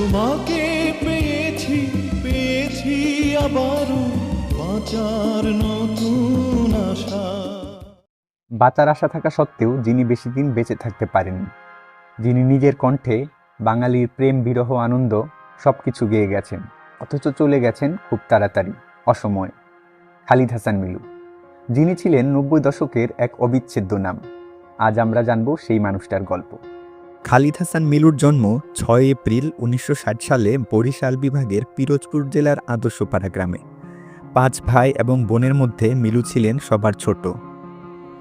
তোমাকে পেয়েছি পেয়েছি আবারও বাঁচার নতুন আশা। বাঁচার আশা থাকা সত্ত্বেও যিনি বেশি দিন বেঁচে থাকতে পারেননি, যিনি নিজের কণ্ঠে বাঙালির প্রেম, বিরহ, আনন্দ সব কিছু গেয়ে গেছেন, অথচ চলে গেছেন খুব তাড়াতাড়ি, অসময়ে। খালিদ হাসান মিলু, যিনি ছিলেন নব্বই দশকের এক অবিচ্ছেদ্য নাম। আজ আমরা জানব সেই মানুষটার গল্প। খালিদ হাসান মিলুর জন্ম ছয় এপ্রিল উনিশশো ষাট সালে বরিশাল বিভাগের পিরোজপুর জেলার আদর্শপাড়া গ্রামে। পাঁচ ভাই এবং বোনের মধ্যে মিলু ছিলেন সবার ছোট।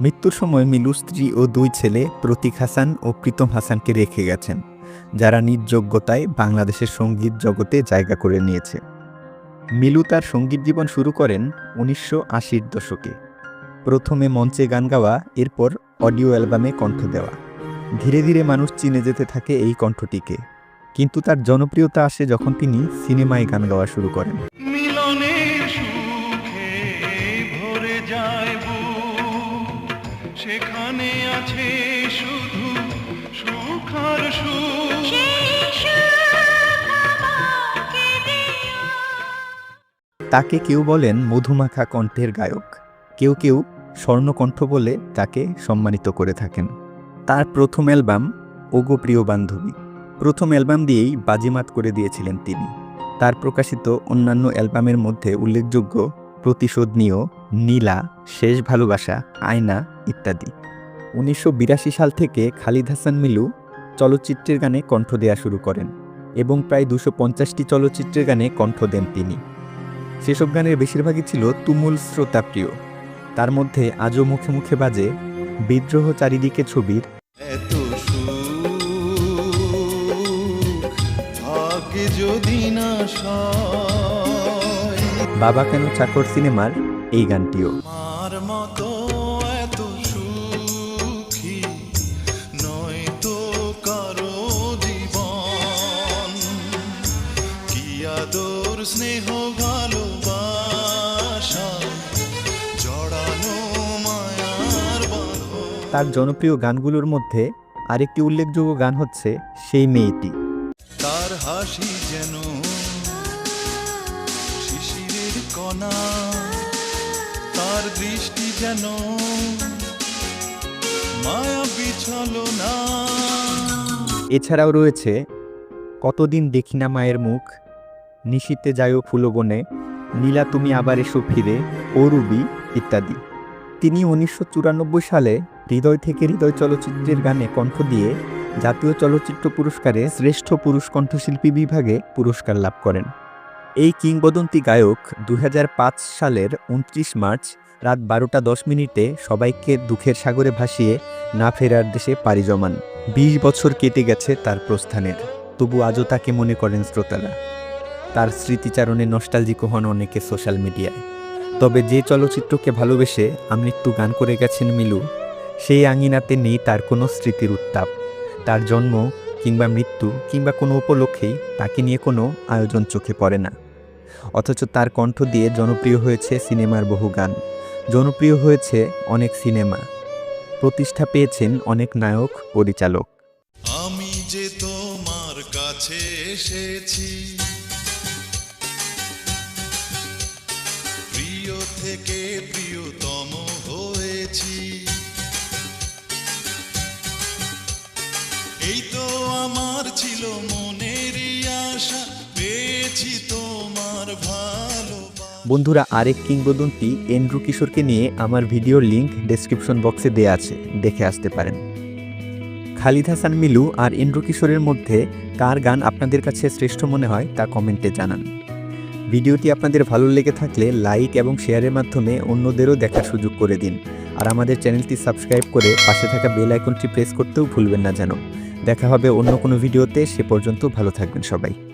মৃত্যুর সময় মিলু স্ত্রী ও দুই ছেলে প্রতীক হাসান ও প্রীতম হাসানকে রেখে গেছেন, যারা নিজ যোগ্যতায় বাংলাদেশের সংগীত জগতে জায়গা করে নিয়েছে। মিলু তার সংগীত জীবন শুরু করেন উনিশশো আশির দশকে। প্রথমে মঞ্চে গান গাওয়া, এরপর অডিও অ্যালবামে কণ্ঠ দেওয়া। ধীরে ধীরে মানুষ চিনে যেতে থাকে এই কণ্ঠটিকে। কিন্তু তার জনপ্রিয়তা আসে যখন তিনি সিনেমায় গান গাওয়া শুরু করেন। মিলনের সুখে ভরে যায় বুক। সেখানে আছে শুধু সুখ আর তাকে কেউ বলেন মধুমাখা কণ্ঠের গায়ক। কেউ কেউ স্বর্ণকণ্ঠ বলে তাকে সম্মানিত করে থাকেন। তার প্রথম অ্যালবাম, ওগো প্রিয় বান্ধবী। প্রথম অ্যালবাম দিয়েই বাজিমাত করে দিয়েছিলেন তিনি। তার প্রকাশিত অন্যান্য অ্যালবামের মধ্যে উল্লেখযোগ্য প্রতিশোধ নিয়েও নীলা, শেষ ভালোবাসা, আয়না ইত্যাদি। উনিশশো বিরাশি সাল থেকে খালিদ হাসান মিলু চলচ্চিত্রের গানে কণ্ঠ দেয়া শুরু করেন এবং প্রায় দুশো পঞ্চাশটি চলচ্চিত্রের গানে কণ্ঠ দেন তিনি। সেসব গানের বেশিরভাগই ছিল তুমুল শ্রোতাপ্রিয়। তার মধ্যে আজও মুখে মুখে বাজে বিদ্রোহ চারিদিকে ছবির ভাগ্যে যদি না বাবা কেন চাকর সিনেমার এই গানটিও? আমার মতো এত সুখী নয় তো কারও জীবন। কি আদর স্নেহ ভালোবাসা জড়ানো মায়ার তার জনপ্রিয় গানগুলোর মধ্যে আরেকটি উল্লেখযোগ্য গান হচ্ছে সেই মেয়েটি। তার হাসি যেন শিশিরের কণা। তার দৃষ্টি যেন মায়া বিছালো না এছাড়াও রয়েছে, কতদিন দেখি না মায়ের মুখ, নিশীতে যায়ও ফুলবনে নীলা তুমি আবার এসো ফিরে, ও রুবি, ইত্যাদি। তিনি উনিশশো চুরানব্বই সালে হৃদয় থেকে হৃদয় চলচ্চিত্রের গানে কণ্ঠ দিয়ে জাতীয় চলচ্চিত্র পুরস্কারে শ্রেষ্ঠ পুরুষ কণ্ঠশিল্পী বিভাগে পুরস্কার লাভ করেন। এই কিংবদন্তি গায়ক দু হাজার পাঁচ সালের উনত্রিশ মার্চ রাত বারোটা দশ মিনিটে সবাইকে দুঃখের সাগরে ভাসিয়ে না ফেরার দেশে পাড়ি জমান। বিশ বছর কেটে গেছে তার প্রস্থানের। তবু আজও তাকে মনে করেন শ্রোতারা। তার স্মৃতিচারণে নস্টালজিক হন অনেকে সোশ্যাল মিডিয়ায় তবে যে চলচ্চিত্রকে ভালোবেসে আমৃত্যু গান করে গেছেন মিলু, সেই আঙিনাতে নেই তার কোনো স্মৃতির উত্তাপ। তার জন্ম কিংবা মৃত্যু কিংবা কোনো উপলক্ষেই তাকে নিয়ে কোনো আয়োজন চোখে পড়ে না। অথচ তার কণ্ঠ দিয়ে জনপ্রিয় হয়েছে সিনেমার বহু গান। জনপ্রিয় হয়েছে অনেক সিনেমা। প্রতিষ্ঠা পেয়েছেন অনেক নায়ক, পরিচালক। আমি যে তোমার কাছে এসেছি এই তো আমার ছিল মনেরই আশা, পেয়েছি তোমার ভালো বন্ধুরা, আরেক কিংবদন্তি এন্ড্রু কিশোরকে নিয়ে আমার ভিডিওর লিংক ডেসক্রিপশন বক্সে দেয়া আছে, দেখে আসতে পারেন। খালিদ হাসান মিলু আর এন্ড্রু কিশোরের মধ্যে কার গান আপনাদের কাছে শ্রেষ্ঠ মনে হয় তা কমেন্টে জানান। ভিডিওটি আপনাদের ভালো লেগে থাকলে লাইক এবং শেয়ারের মাধ্যমে অন্যদেরও দেখার সুযোগ করে দিন। আর আমাদের চ্যানেলটি সাবস্ক্রাইব করে পাশে থাকা বেল আইকনটি প্রেস করতেও ভুলবেন না যেন। দেখা হবে অন্য কোনো ভিডিওতে সে পর্যন্ত ভালো থাকবেন সবাই।